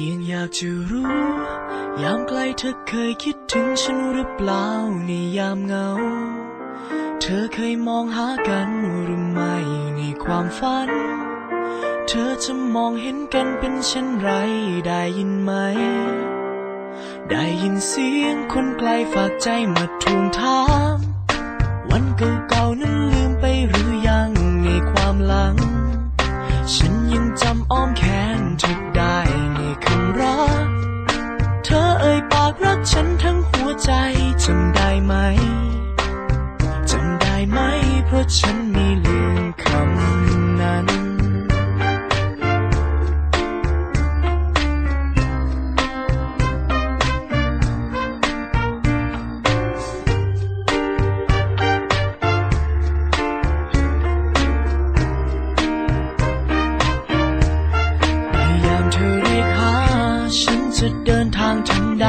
พียงอยากจะรู้ ยามไกลเธอเคยคิดถึงฉันหรือเปล่าในยามเหงา เธอเคยมองหากันหรือไม่ในความฝัน เธอจะมองเห็นกันเป็นเช่นไรได้ยินไหม ได้ยินเสียงคนไกลฝากใจมาทวงถาม วันเก่าๆนั้นลืมไปหรือยังในความหลัง ฉันยังจำอ้อมแขน รักฉันทั้งหัวใจจำได้ไหมจำได้ไหม เพราะฉันไม่ลืมคำนั้นในยามเธอเรียกหา ฉันจะเดินทางทันใด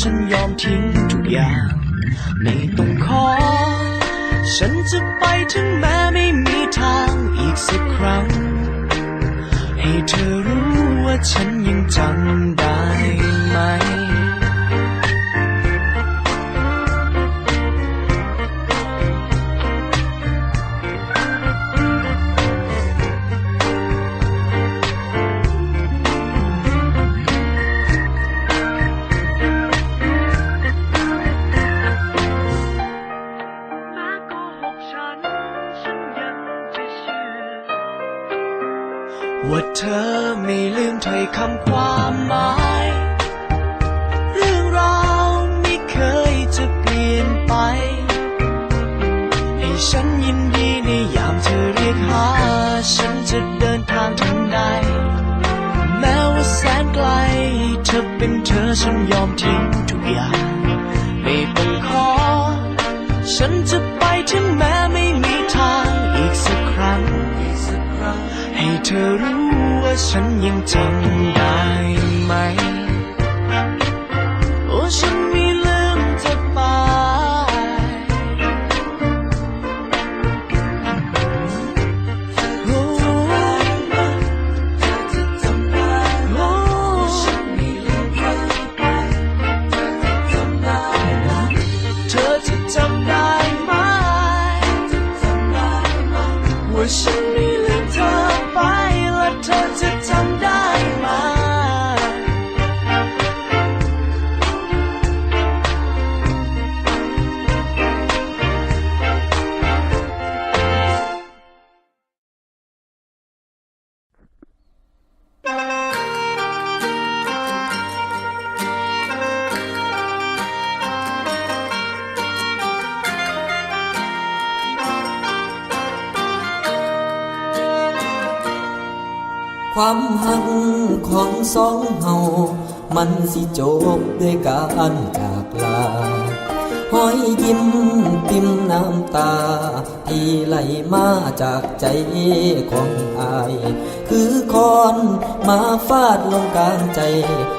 ฉันยอมทิ้งทุกอย่าง ไม่ต้องขอ ฉันจะไปถึงแม้ไม่มีทางอีกสักครั้ง ให้เธอรู้ว่าฉันยังจำได้ไหม ฉันจะเดินทางทันใดแม้ว่าแสนไกล เธอเป็นเธอฉันยอมทิ้งทุกอย่างไม่ต้องขอ ฉันจะไปถึงแม้ไม่มีทางอีกสักครั้ง ให้เธอรู้ว่าฉันยังจำได้ไหม โอ้ฉัน ความหักของสองเฮามันสิจบด้วยการจากลาห้อยยิ้มติมน้ำตา ที่ไหลมาจากใจของอาย คือคอนมาฟาดลงกลางใจ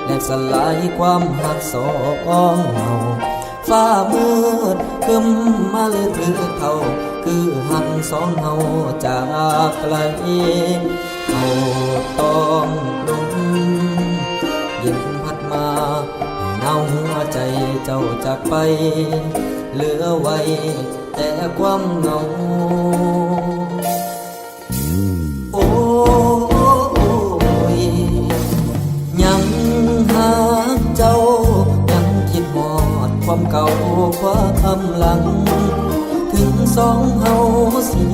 และสลายความหักสองเฮาฟ้ามืดคึมมาเลยถือเท่า คือหันสองเฮาจากไกลเฮา ตองลุมเย็นพัดมาเนาหัวใจเจ้าจากไป เหลือไว้แต่ความเหงาโอ้ยยังหาเจ้ายังคิดหอดความเก่าความหลัง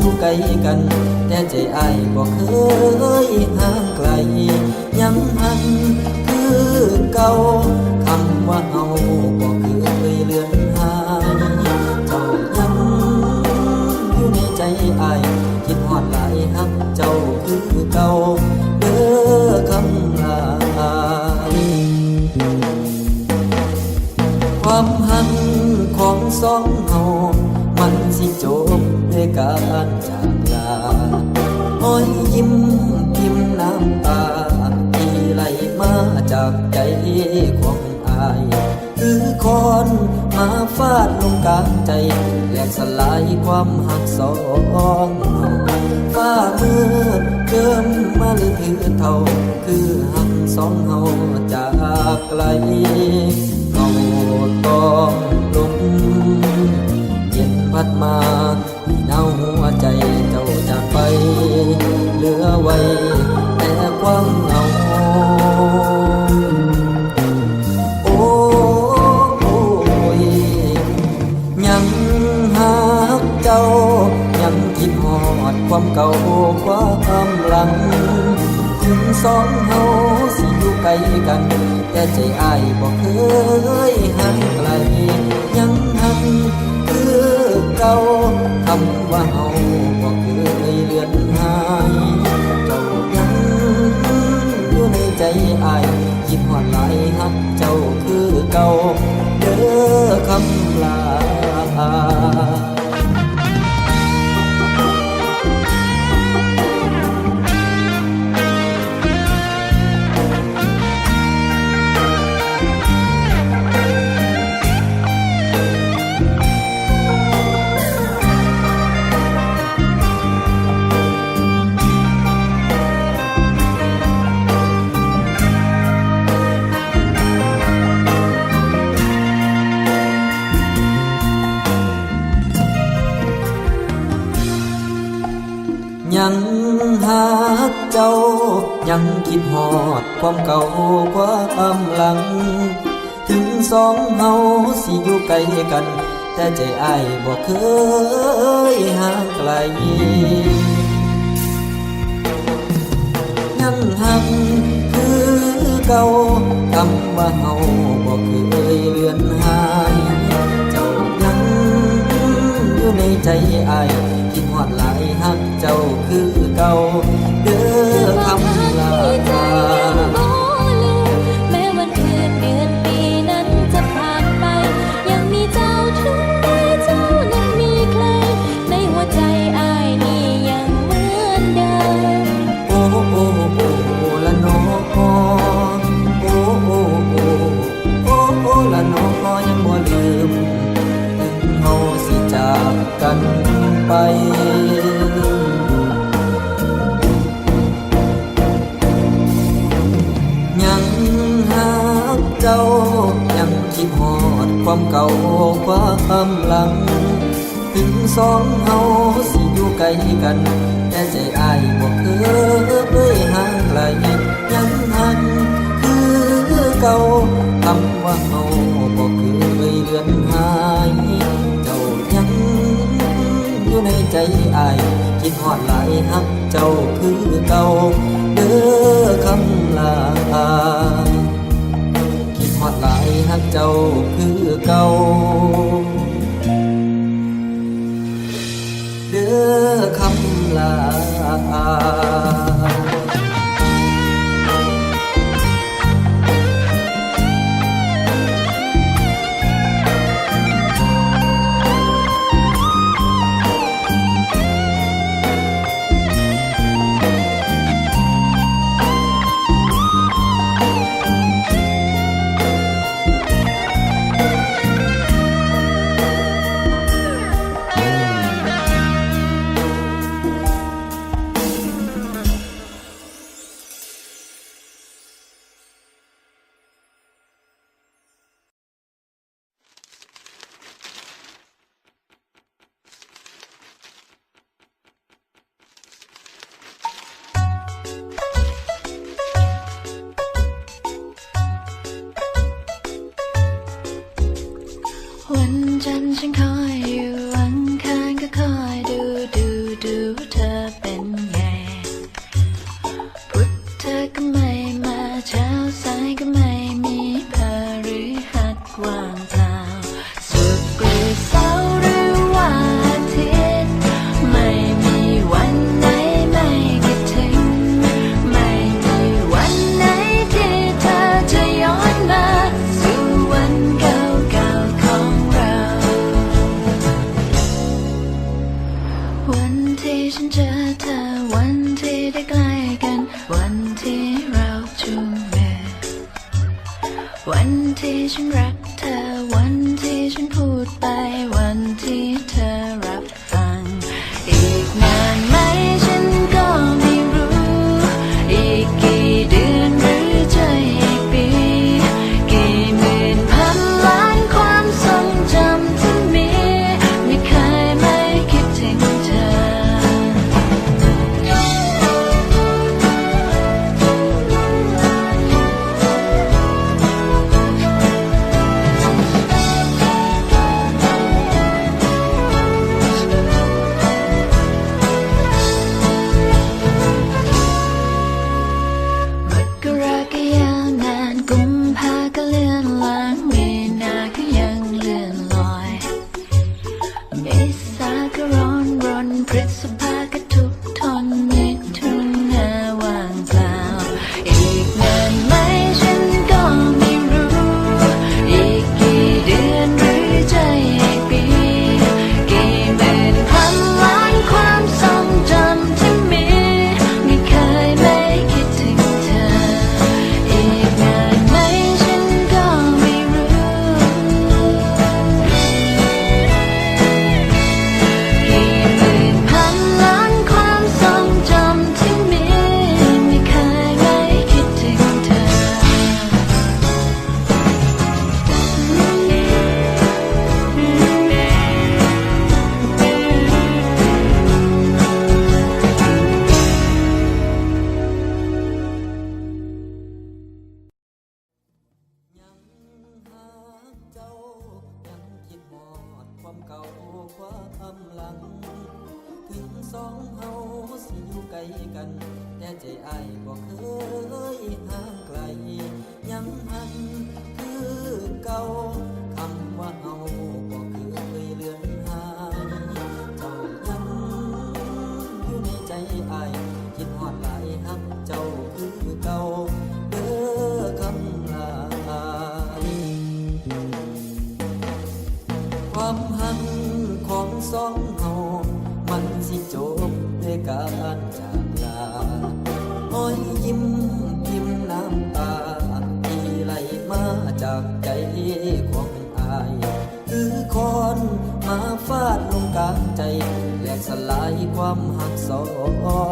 อยู่ไกลกัน แต่ใจอ้ายบ่เคยห่างไกลยังหันคือเก่า ยิ้มพิมพ์น้ำตาที่ไหลมาจากใจของอาย คือคอนมาฟาดลงกลางใจแหลกสลายความหักสองเฮาฟ้ามืดเกิมมาหรือถือเท่า คือหักสองเฮาจากไกลเขาต้อง ว้แต่ความเหงาโอ้ยยังหักเจ้า ยังคิดหอดความเก่าความหลัง ถึงสองเฮาสิอยู่ไกลกัน แต่ใจอ้ายบอกเคยห่างไกล ยังหักคือเก่าคำว่าเฮา เก่า เจ้า ยังคิดหอดความเก่าความหลัง ถึงสองเฮาสิอยู่ไกลกัน แต่ใจอ้ายบอกเคยห่างไกล ยังหักคือเก่าคำว่าเฮาบอกเคยเลือนหายเจ้ายังอยู่ในใจอายคิดหอดหลายหักเจ้าคือเก่าามเก่าความหลัง ถึงสองเฮาสิอยู่ไกลกัน แต่ใจอายบ่เคยห่างไกลยังหักคือเก่าคำว่าเฮาบ่เคยเลือนหาย เจ้ายังอยู่ในใจอาย คิดหอดหลายหักเจ้าคือเก่าเด้อคำ อก็ไม่มาเช้าสายก็ไม่มีพาหรือหัดว่างเปล่าสุกรือเสาร์หรือวันอาทิตย์ไม่มีวันไหนไม่คิดถึง ไม่มีวันไหนที่เธอจะย้อนมาสู่วันเก่าๆของเรา วันที่ฉันเจอเธอวันที่ได้ใกล้กัน วันที่เราจูงมือวันที่ฉันรักเธอ วันที่ฉันพูดไป วันที่เธอ ใจอ้ายบ่เคยห่างไกล ยังหันคือเก่าคำว่าเฮาบ่เคยเลือนหายเจ้ายังอยู่ในใจอ้ายคิดฮอดหลายฮักเจ้าคือเก่าเด้อคำลาความหักของสองเฮามันสิจบด้วยการจาก ยิ้มพิมพ์น้ำตาที่ไหลมาจากใจของอายคือคอนมาฟาดลงกลางใจแหลกสลายความหักสองเฮา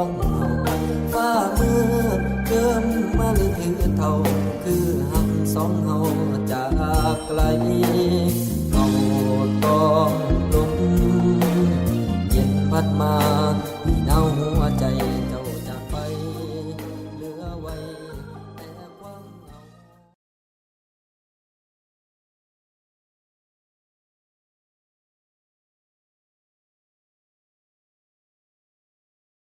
ฟ้ามืดเกิมมาลือเท่า คือหักสองเฮาจากไกล